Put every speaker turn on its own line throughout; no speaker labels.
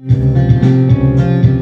うん。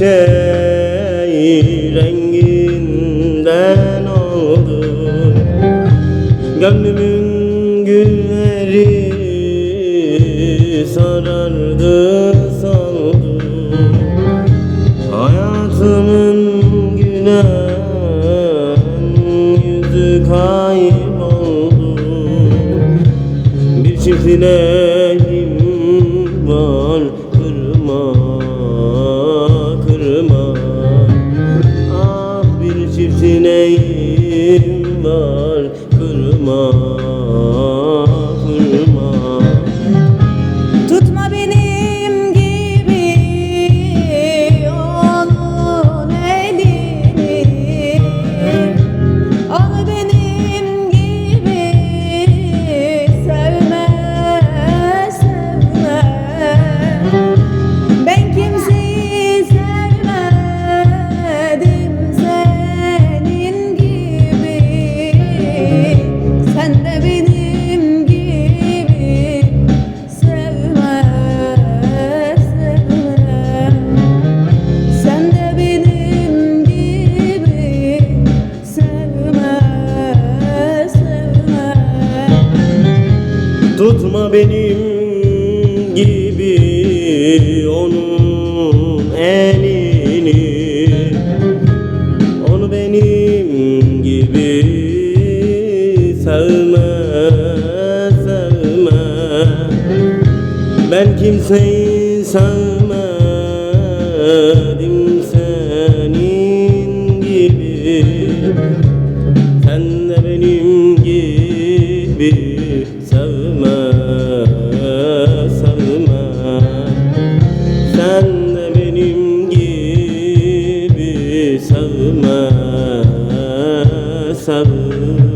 şey renginden oldu. Gönlümün günleri sarardı saldı Hayatımın gülen yüzü kayboldu. Bir çift var. kırma
Tutma benim gibi onun elini. Onu benim gibi sevme sevme. Ben kimseyi sevmedim.
sevme sevme.